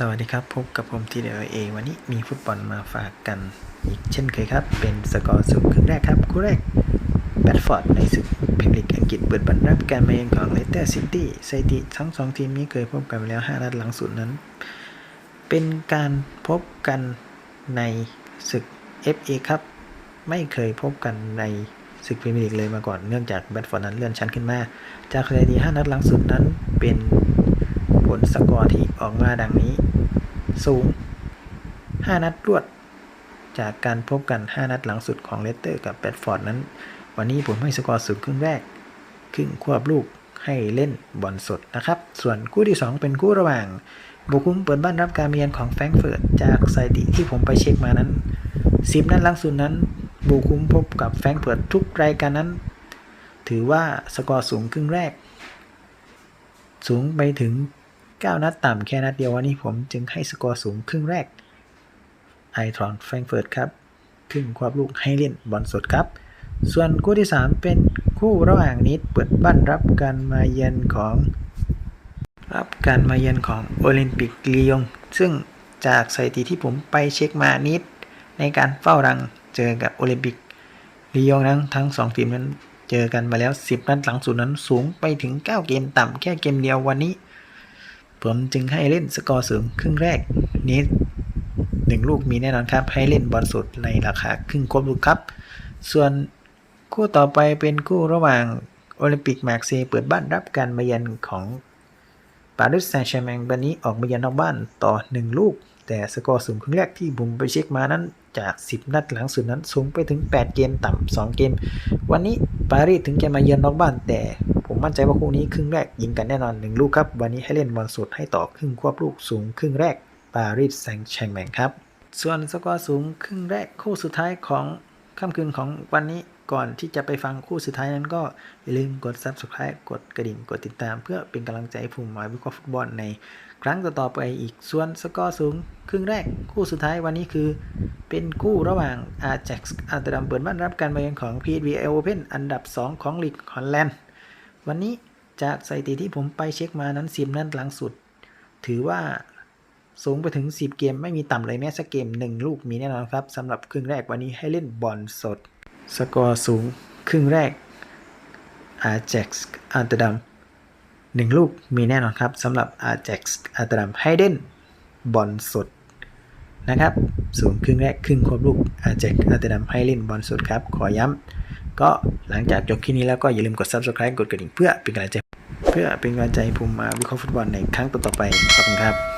สวัสดีครับ พบกับผมทีเดียวเอวันนี้มีฟุตบอลมาฝากกันอีกเช่นเคยครับ เป็นสกอร์สูงครึ่งแรกครับคู่แรกแบดฟอร์ดในศึกพรีเมียร์ลีกอังกฤษเปิดบันรับการมาเยือนของเลสเตอร์ซิตี้สถิติทั้งสองทีมนี้เคยพบกันแล้ว 5 นัดหลังสุดนั้น เป็นการพบกันในศึก FA ครับ ไม่เคยพบกันในศึกพรีเมียร์ลีกเลยมาก่อนเนื่องจากแบดฟอร์ดนั้นเลื่อนชั้นขึ้นมา จากสถิติ5นัดหลังสุดนั้นเป็น ผลสกอร์ที่ออกมาดังนี้ สูง 5 นัดรวด จากการพบกัน 5 นัดหลังสุดของเลสเตอร์กับแบดฟอร์ดนั้น วันนี้ผมให้สกอร์สูงครึ่งแรก ครึ่งควบลูกให้เล่นบอลสดนะครับ ส่วนคู่ที่ 2 เป็นคู่ระหว่างบุคุมเปิดบ้านรับการเมียนของแฟรงเฟิร์ตจากสถิติที่ผมไปเช็คมานั้น10นัดหลังสุดนั้น บุคุมพบกับแฟรงเฟิร์ตทุกรายการนั้น ถือว่าสกอร์สูงครึ่งแรก สูงไปถึง 9 นัดต่ำแค่นัดเดียววันนี้ผมจึงให้สกอร์สูงครึ่งแรกไอทรอนแฟรงเฟิร์ตครับครึ่งควบลูกให้เล่นบอลสดครับ ส่วนคู่ที่ 3 เป็นคู่ระหว่างนิดเปิดบ้านรับการมาเยือนของ รับการมาเยือนของโอลิมปิกลียง ซึ่งจากสถิติที่ผมไปเช็คมานิด ในการเฝ้ารังเจอกับโอลิมปิกลียงนั้นทั้ง 2 ทีมนั้นเจอกันมาแล้ว 10 นัดหลังสุดนั้นสูงไปถึง 9 เกมต่ำแค่เกมเดียววันนี้ ผมจึงให้เล่นสกอร์สูงครึ่งแรกนี้หนึ่งลูกมีแน่นอนครับ ให้เล่นบอลสุดในราคาครึ่งครบลูกครับ ส่วนคู่ต่อไปเป็นคู่ระหว่างโอลิมปิกมาร์เซย์เปิดบ้านรับการมาเยือนของปารีสแซงต์แชร์แมงวันนี้ออกมาเยือนนอกบ้านต่อ 1 ลูก แต่สกอร์สูงครึ่งแรกที่ผมไปเช็คมานั้นจาก 10 นัดหลังสุดนั้นสูงไปถึง 8 เกมต่ำ2 เกม วันนี้ปารีสถึงจะมาเยือนนอกบ้านแต่ ผมมั่นใจว่าคู่นี้ครึ่งแรกยิงกันแน่นอน 1 ลูกครับ วันนี้ให้เล่นบอลสุดให้ต่อครึ่งควบลูกสูงครึ่งแรกปารีสแซงต์แชร์แมงครับ ส่วนสกอร์สูงครึ่งแรกคู่สุดท้ายของค่ำคืนของวันนี้ก่อนที่จะไปฟังคู่สุดท้ายนั้นก็อย่าลืมกด subscribe กดกระดิ่งกดติดตาม เพื่อเป็นกำลังใจให้ผมมาวิเคราะห์ฟุตบอลในครั้งต่อๆไปอีกส่วนสกอร์สูงครึ่งแรกคู่สุดท้ายวันนี้คือ เป็นคู่ระหว่าง Ajax อัตดัมเปิดบ้านรับการมาเยือนของ PSV Eindhoven อันดับ 2 ของลีกฮอลแลนด์ วันนี้จากสถิติที่ผมไปเช็คมานั้น10นัดหลังสุด ถือว่าสูงไปถึง 10 เกมไม่มีต่ำเลยแม้สักเกม 1 ลูกมีแน่นอนครับสำหรับครึ่งแรกวันนี้ให้เล่นบอลสด สกอร์สูงครึ่งแรก Ajax อัลตดัมหนึ่งลูกมีแน่นอนครับสำหรับ Ajax อัลตดัมให้เล่นบอลสดนะครับสูงครึ่งแรกครึ่งควบลูกอาแจกอัลเตดัมให้เล่นบอลสดครับ ขอย้ำ ก็หลังจากจบคลิปนี้แล้วก็อย่าลืมกด subscribe กดกระดิ่งเพื่อเป็นกำลังใจ เพื่อเป็นกำลังใจให้ผมมาวิเคราะห์ฟุตบอลในครั้งต่อๆไปขอบคุณครับ